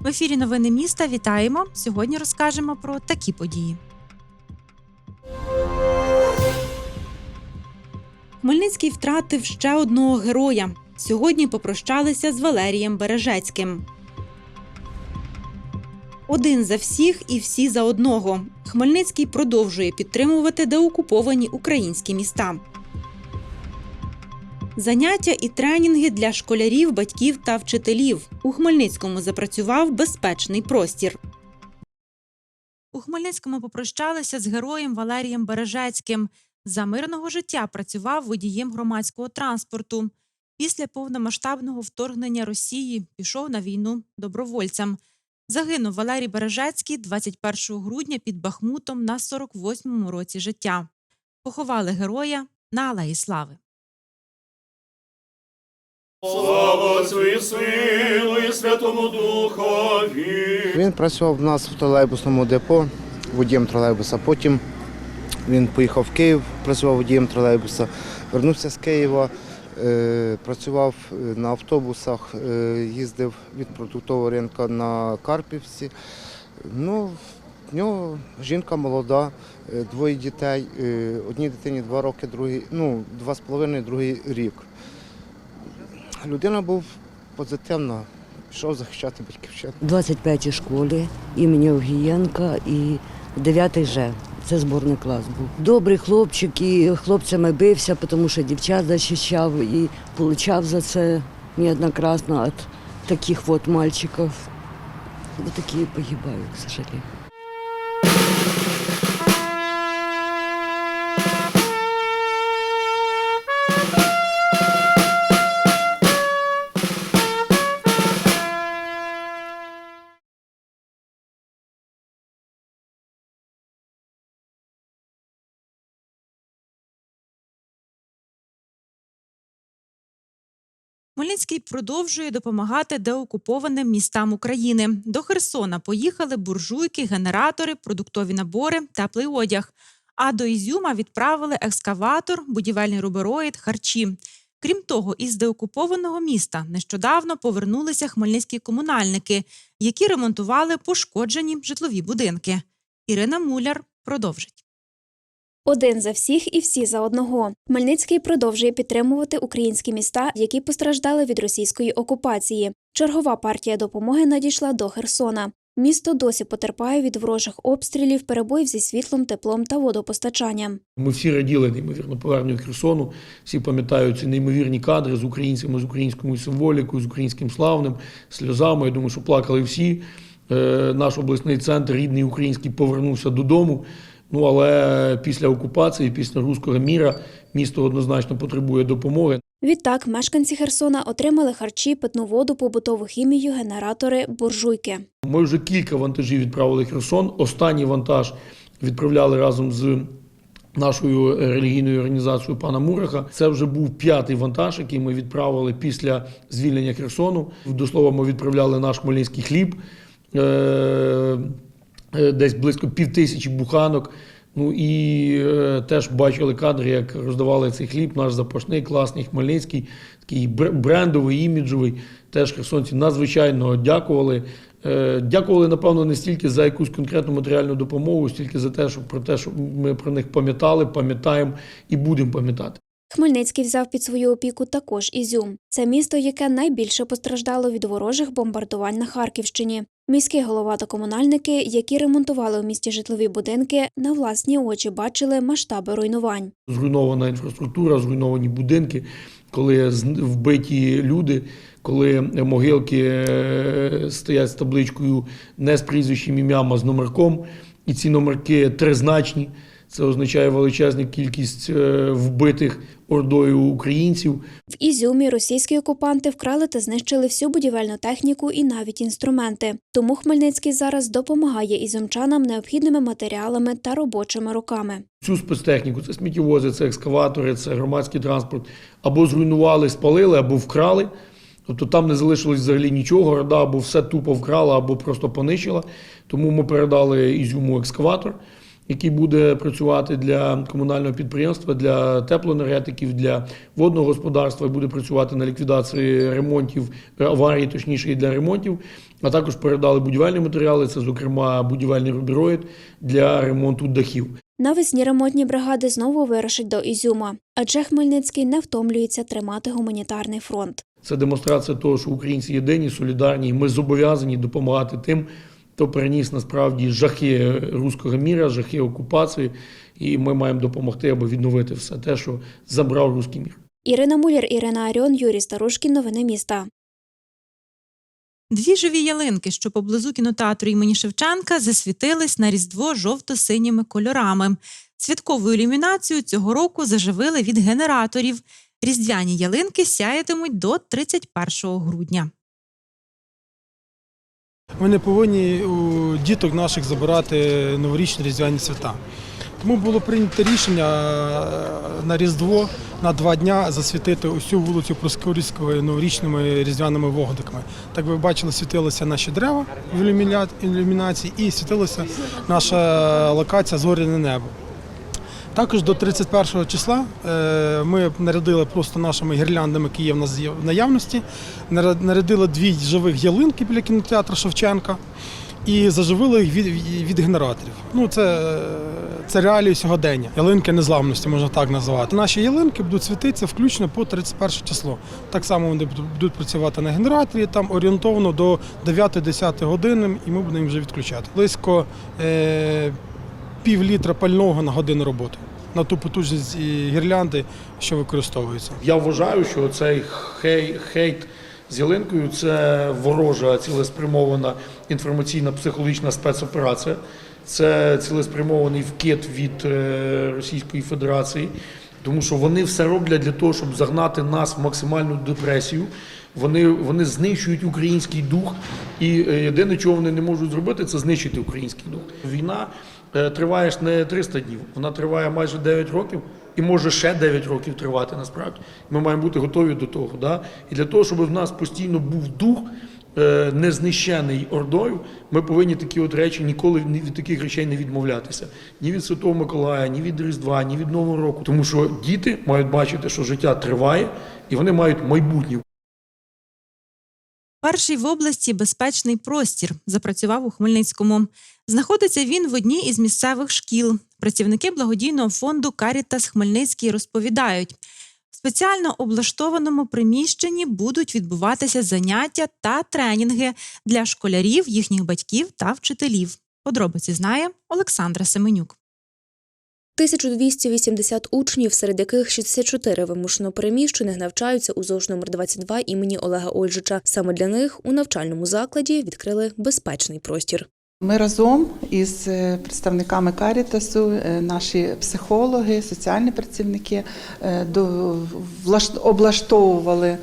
В ефірі Новини міста вітаємо. Сьогодні розкажемо про такі події. Хмельницький втратив ще одного героя. Сьогодні попрощалися з Валерієм Бережецьким. Один за всіх і всі за одного. Хмельницький продовжує підтримувати деокуповані українські міста. Заняття і тренінги для школярів, батьків та вчителів. У Хмельницькому запрацював безпечний простір. У Хмельницькому попрощалися з героєм Валерієм Бережецьким. За мирного життя працював водієм громадського транспорту. Після повномасштабного вторгнення Росії пішов на війну добровольцем. Загинув Валерій Бережецький 21 грудня під Бахмутом на 48-му році життя. Поховали героя на Алеї Слави. Слава і Сину і Святому Духові. Він працював в нас в тролейбусному депо водієм тролейбуса. Потім він поїхав в Київ, працював водієм тролейбуса, вернувся з Києва, працював е, на автобусах, е, їздив від продуктового ринку на Карпівці. Ну, в нього жінка молода, е, двоє дітей. е, Одній дитині два роки, другий, ну, два з половиною, другий рік. Людина був позитивна, пішов захищати батьківщину. 25-й школі імені Овгієнка і 9 Ж. Це зборний клас був. Добрий хлопчик і хлопцями бився, тому що дівчат захищав і отримав за це неоднократно від таких от мальчиків. Вот такі погибають, к сожалению. Хмельницький продовжує допомагати деокупованим містам України. До Херсона поїхали буржуйки, генератори, продуктові набори, теплий одяг. А до Ізюма відправили екскаватор, будівельний рубероїд, харчі. Крім того, із деокупованого міста нещодавно повернулися хмельницькі комунальники, які ремонтували пошкоджені житлові будинки. Ірина Муляр продовжить. Один за всіх і всі за одного. Хмельницький продовжує підтримувати українські міста, які постраждали від російської окупації. Чергова партія допомоги надійшла до Херсона. Місто досі потерпає від ворожих обстрілів, перебоїв зі світлом, теплом та водопостачанням. Ми всі раділи неймовірно поверненню Херсону. Всі пам'ятають ці неймовірні кадри з українцями, з українською символікою, з українським славним, сльозами. Я думаю, що плакали всі. Е, Наш обласний центр, рідний український, повернувся додому. Ну але після окупації, після руського міра, місто однозначно потребує допомоги. Відтак мешканці Херсона отримали харчі, питну воду, побутову хімію, генератори, буржуйки. Ми вже кілька вантажів відправили Херсон. Останній вантаж відправляли разом з нашою релігійною організацією пана Мураха. Це вже був п'ятий вантаж, який ми відправили після звільнення Херсону. До слова, ми відправляли наш хмельницький хліб. Е, Десь близько пів тисячі буханок. Ну і е, теж бачили кадри, як роздавали цей хліб, наш запашний, класний хмельницький, такий бр- брендовий, іміджовий. Теж херсонці надзвичайно дякували. Е, дякували, напевно, не стільки за якусь конкретну матеріальну допомогу, стільки за те, що про те, що ми про них пам'ятали, пам'ятаємо і будемо пам'ятати. Хмельницький взяв під свою опіку також Ізюм. Це місто, яке найбільше постраждало від ворожих бомбардувань на Харківщині. Міський голова та комунальники, які ремонтували у місті житлові будинки, на власні очі бачили масштаби руйнувань. Зруйнована інфраструктура, зруйновані будинки, коли вбиті люди, коли могилки е, стоять з табличкою не з прізвищем ім'ям, а з номерком, і ці номерки тризначні. Це означає величезну кількість е, вбитих ордою українців. В Ізюмі російські окупанти вкрали та знищили всю будівельну техніку і навіть інструменти. Тому Хмельницький зараз допомагає ізюмчанам необхідними матеріалами та робочими руками. Цю спецтехніку це сміттєвози, це екскаватори, це громадський транспорт або зруйнували, спалили, або вкрали. Тобто там не залишилось взагалі нічого, рада або все тупо вкрала, або просто понищила. Тому ми передали Ізюму екскаватор, який буде працювати для комунального підприємства, для теплоенергетиків, для водного господарства буде працювати на ліквідації ремонтів, аварій, точніше, і для ремонтів. А також передали будівельні матеріали, це, зокрема, будівельний рубіроїд для ремонту дахів. Навесні ремонтні бригади знову вирушать до Ізюма, адже Хмельницький не втомлюється тримати гуманітарний фронт. Це демонстрація того, що українці єдині, солідарні, і ми зобов'язані допомагати тим, хто переніс насправді жахи руського міра, жахи окупації, і ми маємо допомогти, аби відновити все те, що забрав руський мір. Ірина Муляр, Ірина Аріон, Юрій Старушкін. Новини міста. Дві живі ялинки, що поблизу кінотеатру імені Шевченка, засвітились на різдво жовто-синіми кольорами. Святкову ілюмінацію цього року заживили від генераторів. Різдвяні ялинки сяятимуть до 31 грудня. Ми не повинні у діток наших забирати новорічні різдвяні свята. Тому було прийнято рішення е, на Різдво на два дня засвітити усю вулицю Проскурівської новорічними різдвяними вогниками. Так ви бачили, світилися наші дерева в ілюмінації і світилася наша локація Зоряне небо. Також до 31 числа е, ми нарядили просто нашими гірляндами, які є в нас в наявності. Нарядили дві живих ялинки біля кінотеатру Шевченка і заживили їх від, від генераторів. Ну це, це реалії сьогодення. Ялинки незламності, можна так назвати. Наші ялинки будуть світитися включно по 31 число. Так само вони будуть- працювати на генераторі, там орієнтовно до 9-10 години, і ми будемо їх вже відключати. Близько е, пів літра пального на годину роботи. На ту потужність гірлянди, що використовується. Я вважаю, що цей хей, хейт з ялинкою це ворожа цілеспрямована інформаційна психологічна спецоперація. Це цілеспрямований вкид від е, Російської Федерації, тому що вони все роблять для того, щоб загнати нас в максимальну депресію. Вони, вони знищують український дух, і е, єдине, чого вони не можуть зробити, це знищити український дух. Війна триває ж не 300 днів, вона триває майже 9 років і може ще 9 років тривати насправді. Ми маємо бути готові до того. Да? І для того, щоб в нас постійно був дух е, незнищений ордою, ми повинні такі от речі ніколи ні від таких речей не відмовлятися. Ні від Святого Миколая, ні від Різдва, ні від Нового року. Тому що діти мають бачити, що життя триває, і вони мають майбутнє. Перший в області безпечний простір запрацював у Хмельницькому. Знаходиться він в одній із місцевих шкіл. Працівники благодійного фонду Карітас Хмельницький розповідають. В спеціально облаштованому приміщенні будуть відбуватися заняття та тренінги для школярів, їхніх батьків та вчителів. Подробиці знає Олександра Семенюк. 1280 учнів, серед яких 64 вимушено переміщених навчаються у ЗОЖ номер 22 імені Олега Ольжича. Саме для них у навчальному закладі відкрили безпечний простір. Ми разом із е, представниками Карітасу, е, наші психологи, соціальні працівники е, до- облаштовували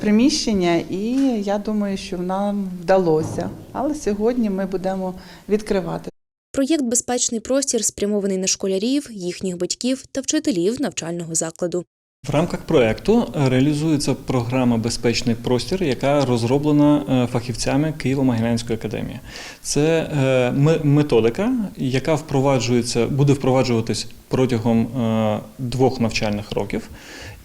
приміщення, і я думаю, що нам вдалося. Але сьогодні ми будемо відкривати. Проєкт Безпечний простір спрямований на школярів, їхніх батьків та вчителів навчального закладу. В рамках проекту реалізується програма Безпечний простір, яка розроблена е, фахівцями Києво-Могилянської академії. Це е, методика, яка впроваджується, буде впроваджуватись протягом е, двох навчальних років.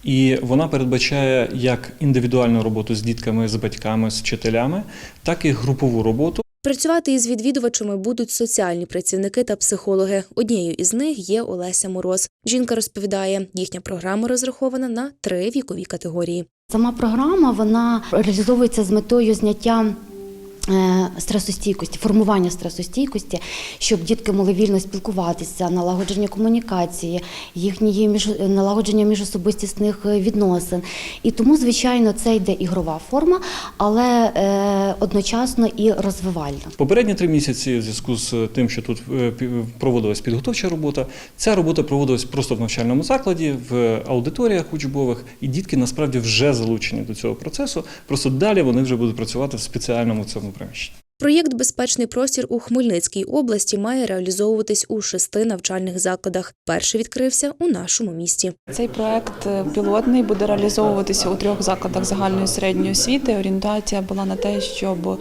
І вона передбачає як індивідуальну роботу з дітками, з батьками, з вчителями, так і групову роботу. Працювати із відвідувачами будуть соціальні працівники та психологи. Однією із них є Олеся Мороз. Жінка розповідає, їхня програма розрахована на три вікові категорії. Сама програма вона реалізовується з метою зняття. Е, Стресостійкості, формування стресостійкості, щоб дітки могли вільно спілкуватися, налагодження комунікації, їхньої між налагодження міжособистісних е, відносин. І тому, звичайно, це йде ігрова форма, але е, одночасно і розвивальна. Попередні три місяці, в зв'язку з тим, що тут е, проводилась підготовча робота, ця робота проводилась просто в навчальному закладі, в аудиторіях учбових, і дітки насправді вже залучені до цього процесу. Просто далі вони вже будуть працювати в спеціальному цьому приміщенні. Проєкт Безпечний простір у Хмельницькій області має реалізовуватись у шести навчальних закладах. Перший відкрився у нашому місті. Цей проект е, пілотний буде реалізовуватися у трьох закладах загальної середньої освіти. Орієнтація була на те, щоб, е,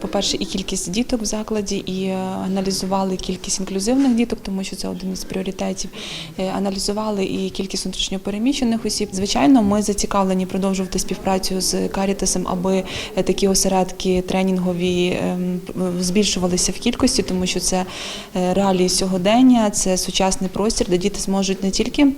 по-перше, і кількість діток в закладі, і е, аналізували кількість інклюзивних діток, тому що це один із пріоритетів. Аналізували і кількість внутрішньопереміщених осіб. Звичайно, ми зацікавлені продовжувати співпрацю з Карітасом, аби такі осередки тренінгові збільшувалися в кількості, тому що це е, реалії сьогодення, це сучасний простір, де діти зможуть не тільки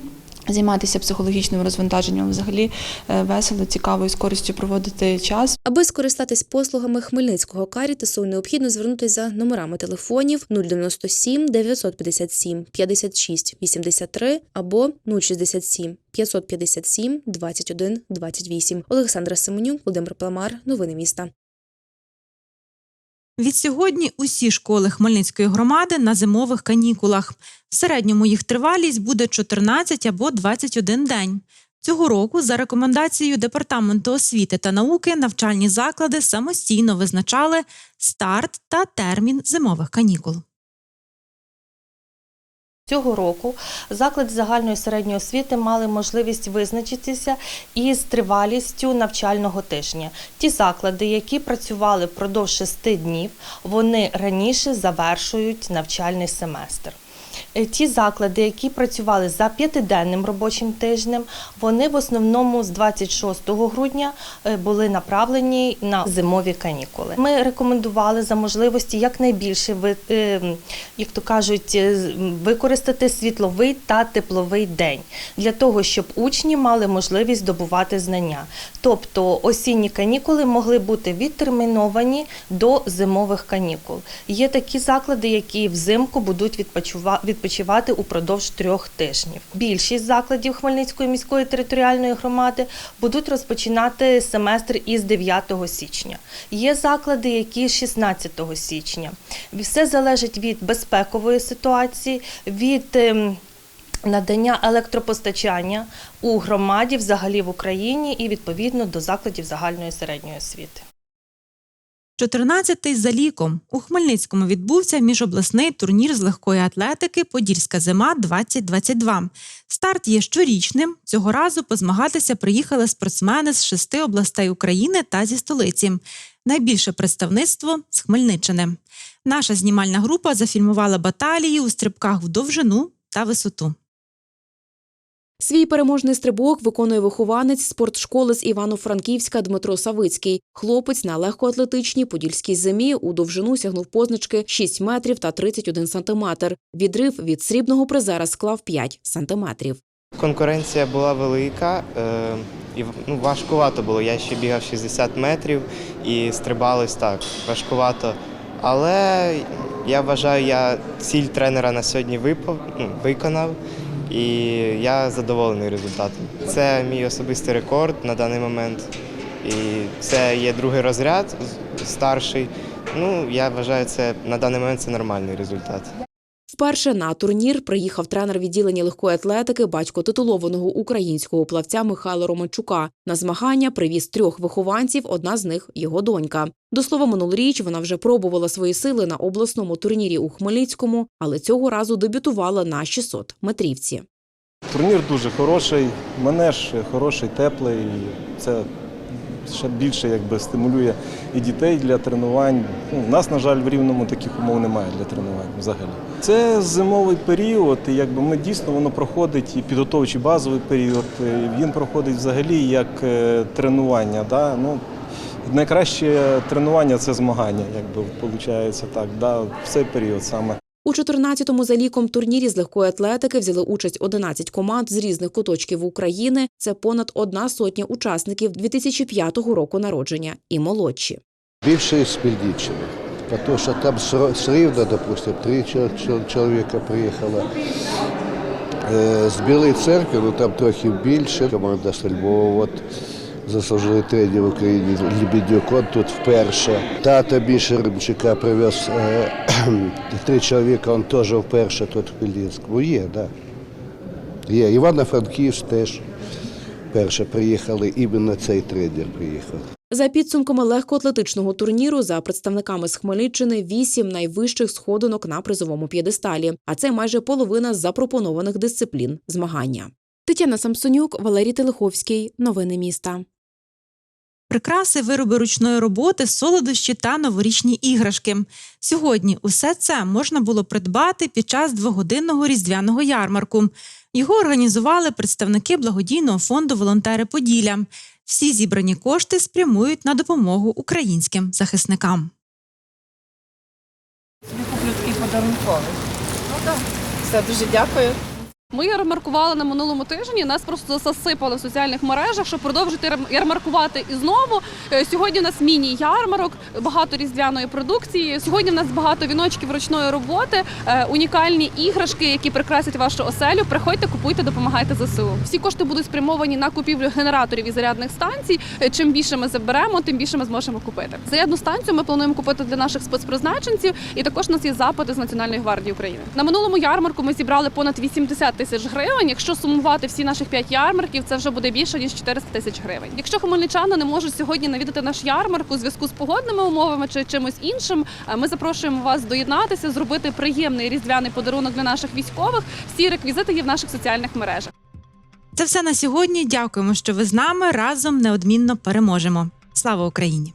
займатися психологічним розвантаженням, взагалі е, весело, цікаво і з користю проводити час. Аби скористатись послугами Хмельницького карітасу, необхідно звернутися за номерами телефонів 097 957 56 83 або 067 557 21 28. Олександра Семенюк, Володимир Пламар. Новини міста. Відсьогодні усі школи Хмельницької громади на зимових канікулах. В середньому їх тривалість буде 14 або 21 день. Цього року, за рекомендацією Департаменту освіти та науки, навчальні заклади самостійно визначали старт та термін зимових канікул. Цього року заклади загальної середньої освіти мали можливість визначитися із тривалістю навчального тижня. Ті заклади, які працювали впродовж шести днів, вони раніше завершують навчальний семестр. Е, Ті заклади, які працювали за п'ятиденним робочим тижнем, вони в основному з 26 грудня е, були направлені на зимові канікули. Ми рекомендували за можливості якнайбільше е, як то кажуть, використати світловий та тепловий день для того, щоб учні мали можливість здобувати знання. Тобто осінні канікули могли бути відтерміновані до зимових канікул. Є такі заклади, які взимку будуть відпочива- відпочивати упродовж трьох тижнів. Більшість закладів Хмельницької міської територіальної громади будуть розпочинати семестр із 9 січня. Є заклади, які 16 січня. Все залежить від безпекової ситуації, від ем, надання електропостачання у громаді, взагалі в Україні, і відповідно до закладів загальної середньої освіти. 14-й за ліком у Хмельницькому відбувся міжобласний турнір з легкої атлетики Подільська зима 2022 Старт є щорічним. Цього разу позмагатися приїхали спортсмени з шести областей України та зі столиці. Найбільше представництво з Хмельниччини. Наша знімальна група зафільмувала баталії у стрибках в довжину та висоту. Свій переможний стрибок виконує вихованець спортшколи з Івано-Франківська Дмитро Савицький. Хлопець на легкоатлетичній подільській зимі у довжину сягнув позначки 6 метрів та 31 сантиметр. Відрив від срібного призера склав 5 сантиметрів. Конкуренція була велика е, ну, важкувато було. Я ще бігав 60 метрів і стрибалось так, важкувато. Але я вважаю, я ціль тренера на сьогодні ну, виконав, і я задоволений результатом. Це мій особистий рекорд на даний момент. І це є другий розряд, старший. Ну, я вважаю, це на даний момент це нормальний результат. Вперше на турнір приїхав тренер відділення легкої атлетики, батько титулованого українського плавця Михайла Романчука. На змагання привіз трьох вихованців, одна з них його донька. До слова, минулоріч вона вже пробувала свої сили на обласному турнірі у Хмельницькому, але цього разу дебютувала на 600 метрівці. Турнір дуже хороший, манеж хороший, теплий. Це ще більше якби, стимулює і дітей для тренувань. Ну, у нас, на жаль, в рівному таких умов немає для тренувань взагалі. Це зимовий період, і якби ми дійсно воно проходить і підготовчий базовий період. і Він проходить взагалі як е, тренування. Да? Ну, найкраще тренування це змагання, якби виходить так, да? в цей період саме. У 14-му за ліком турнірі з легкої атлетики взяли участь 11 команд з різних куточків України. Це понад одна сотня учасників 2005 року народження і молодші. Більше із Спільдіччини, тому що там з Рівна, допустим, три приїхало. Е, З Білої церкви, ну там трохи більше. Команда з Львова, от, заслужений тренер в Україні Лебедюк, он тут вперше. Тата Міша Римчика привез е, три чоловіка, він теж вперше тут в Хмельницькому. Є, так. Да. Є. Івано-Франківськ теж перше приїхали, іменно цей тренер приїхав. За підсумками легкоатлетичного турніру, за представниками з Хмельниччини, вісім найвищих сходинок на призовому п'єдесталі, а це майже половина запропонованих дисциплін змагання. Тетяна Самсонюк, Валерій Телеховський. Новини міста. Прикраси, вироби ручної роботи, солодощі та новорічні іграшки. Сьогодні усе це можна було придбати під час двогодинного різдвяного ярмарку. Його організували представники благодійного фонду Волонтери Поділля. Всі зібрані кошти спрямують на допомогу українським захисникам. Куплю такий подарунковий. Ну так. Все, дуже дякую. Ми ярмаркували на минулому тижні. Нас просто засипали в соціальних мережах, щоб продовжити яр- ярмаркувати і знову. Е, Сьогодні у нас міні-ярмарок, багато різдвяної продукції. Сьогодні в нас багато віночків ручної роботи, е, унікальні іграшки, які прикрасять вашу оселю. Приходьте, купуйте, допомагайте ЗСУ. Всі кошти будуть спрямовані на купівлю генераторів і зарядних станцій. Е, Чим більше ми заберемо, тим більше ми зможемо купити. Зарядну станцію ми плануємо купити для наших спецпризначенців, і також у нас є запити з Національної гвардії України. На минулому ярмарку ми зібрали понад 80 тисяч гривень. Якщо сумувати всі наших 5 ярмарків, це вже буде більше ніж 400 тисяч гривень. Якщо хмельничани не можуть сьогодні навідати наш ярмарк у зв'язку з погодними умовами чи чимось іншим, е, ми запрошуємо вас доєднатися, зробити приємний різдвяний подарунок для наших військових. Всі реквізити є в наших соціальних мережах. Це все на сьогодні. Дякуємо, що ви з нами разом неодмінно переможемо. Слава Україні!